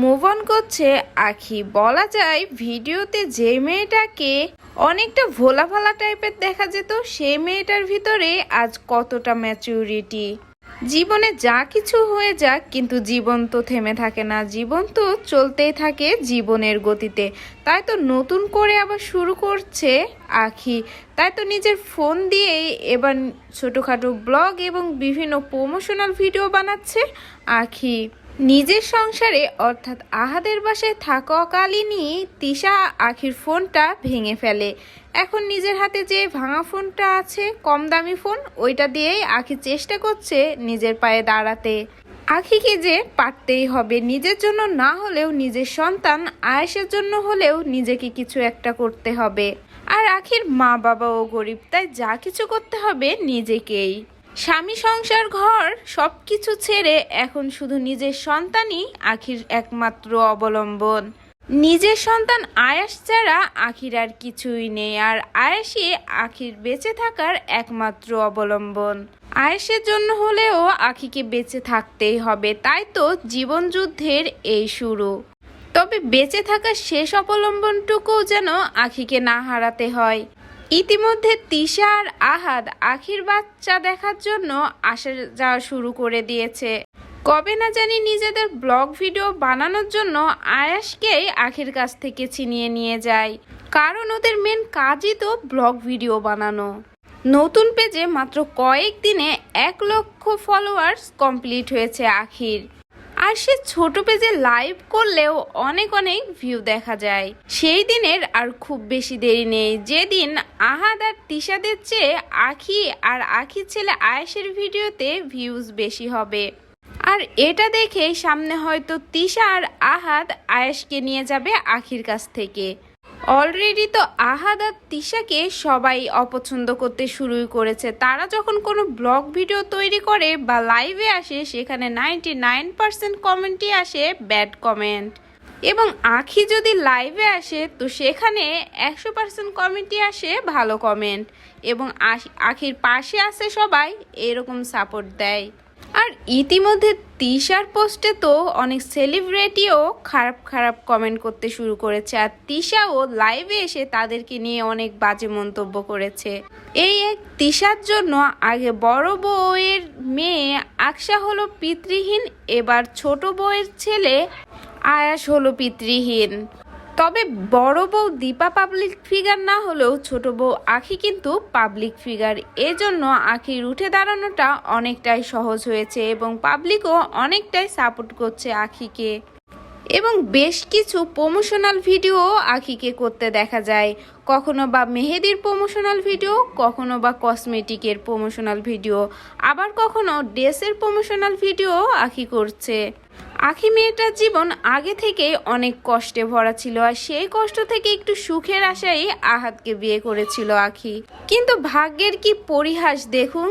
Move on করছে। আখি, বলা যায় ভিডিওতে যে মেয়েটাকে অনেকটা ভোলা ভালা টাইপের দেখা যেত, সেই মেয়েটার ভিতরে আজ কতটা ম্যাচুরিটি জীবনে যা কিছু হয়ে যাক, কিন্তু জীবন তো থেমে থাকে না। জীবন তো চলতেই থাকে জীবনের গতিতে। তাই তো নতুন করে আবার শুরু করছে আখি। তাই তো নিজের ফোন দিয়েই এবার ছোটোখাটো ব্লগ এবং বিভিন্ন প্রমোশনাল ভিডিও বানাচ্ছে আখি। নিজের সংসারে, অর্থাৎ আহাদের বাসায় থাকাকালীনই তিশা আখির ফোনটা ভেঙে ফেলে। এখন নিজের হাতে যে ভাঙা ফোনটা আছে কম দামি ফোন, ওইটা দিয়েই আখি চেষ্টা করছে নিজের পায়ে দাঁড়াতে। আখিকে যে পারতেই হবে, নিজের জন্য না হলেও নিজের সন্তান আয়েসের জন্য হলেও নিজেকে কিছু একটা করতে হবে। আর আখির মা বাবাও গরিব, তাই যা কিছু করতে হবে নিজেকেই। স্বামী সংসার ঘর সব কিছু ছেড়ে এখন শুধু নিজের সন্তানই আখির একমাত্র অবলম্বন। নিজের সন্তান আয়াস ছাড়া আখির আর কিছুই নেই, আর আয়াসই আখির বেঁচে থাকার একমাত্র অবলম্বন। আয়েসের জন্য হলেও আখিকে বেঁচে থাকতেই হবে, তাই তো জীবন যুদ্ধের এই শুরু। তবে বেঁচে থাকার শেষ অবলম্বনটুকুও যেন আখিকে না হারাতে হয়। ইতিমধ্যে তিশা আর আহাদ আখির বাচ্চা দেখার জন্য আসা যাওয়া শুরু করে দিয়েছে। কবে না জানি নিজেদের ব্লগ ভিডিও বানানোর জন্য আয়াসকেই আখির কাছ থেকে ছিনিয়ে নিয়ে যায়। কারণ ওদের মেন কাজই তো ব্লগ ভিডিও বানানো। নতুন পেজে মাত্র কয়েক দিনে এক লক্ষ ফলোয়ার্স কমপ্লিট হয়েছে আখির। আর সে ছোট পেজে লাইভ করলেও অনেক অনেক ভিউ দেখা যায়। সেই দিনের আর খুব বেশি দেরি নেই। যেদিন আহাদ আর তিশাদের চেয়ে আখি আর আখির ছেলে আয়েসের ভিডিওতে ভিউজ বেশি হবে। আর এটা দেখে সামনে হয়তো তিশা আর আহাদ আয়েশকে নিয়ে যাবে আখির কাছ থেকে। অলরেডি তো আহাদ আর তিশাকে সবাই অপছন্দ করতে শুরু করেছে। তারা যখন কোনো ব্লগ ভিডিও তৈরি করে বা লাইভে আসে, সেখানে নাইনটি নাইন পার্সেন্ট কমেন্টই আসে ব্যাড কমেন্ট এবং আখি যদি লাইভে আসে, তো সেখানে একশো পার্সেন্ট কমেন্টই আসে ভালো কমেন্ট এবং আখির পাশে আসে সবাই, এরকম সাপোর্ট দেয়। আর ইতিমধ্যে তিশার পোস্টে তো অনেক সেলিব্রিটিও খারাপ খারাপ কমেন্ট করতে শুরু করেছে। আর তিশাও লাইভে এসে তাদেরকে নিয়ে অনেক বাজে মন্তব্য করেছে। এই এক তিশার জন্য আগে বড় বউয়ের মেয়ে আকশা হলো পিতৃহীন, এবার ছোট বউয়ের ছেলে আয়াস হলো পিতৃহীন। তবে বড় বউ দীপা পাবলিক ফিগার না হলেও ছোট বউ আখি কিন্তু পাবলিক ফিগার এজন্য আখির উঠে দাঁড়ানোটা অনেকটাই সহজ হয়েছে এবং পাবলিকও অনেকটাই সাপোর্ট করছে আখিকে। এবং বেশ কিছু প্রমোশনাল ভিডিও আখিকে করতে দেখা যায়। কখনো বা মেহেদির প্রমোশনাল ভিডিও কখনো বা কসমেটিকের প্রমোশনাল ভিডিও আবার কখনো ড্রেসের প্রমোশনাল ভিডিও আখি করছে। আখি মেয়েটার জীবন আগে থেকে অনেক কষ্টে ভরা ছিল আর সেই কষ্ট থেকে একটু সুখের আশায় আহাতকে বিয়ে করেছিল আখি। কিন্তু ভাগ্যের কি পরিহাস দেখুন?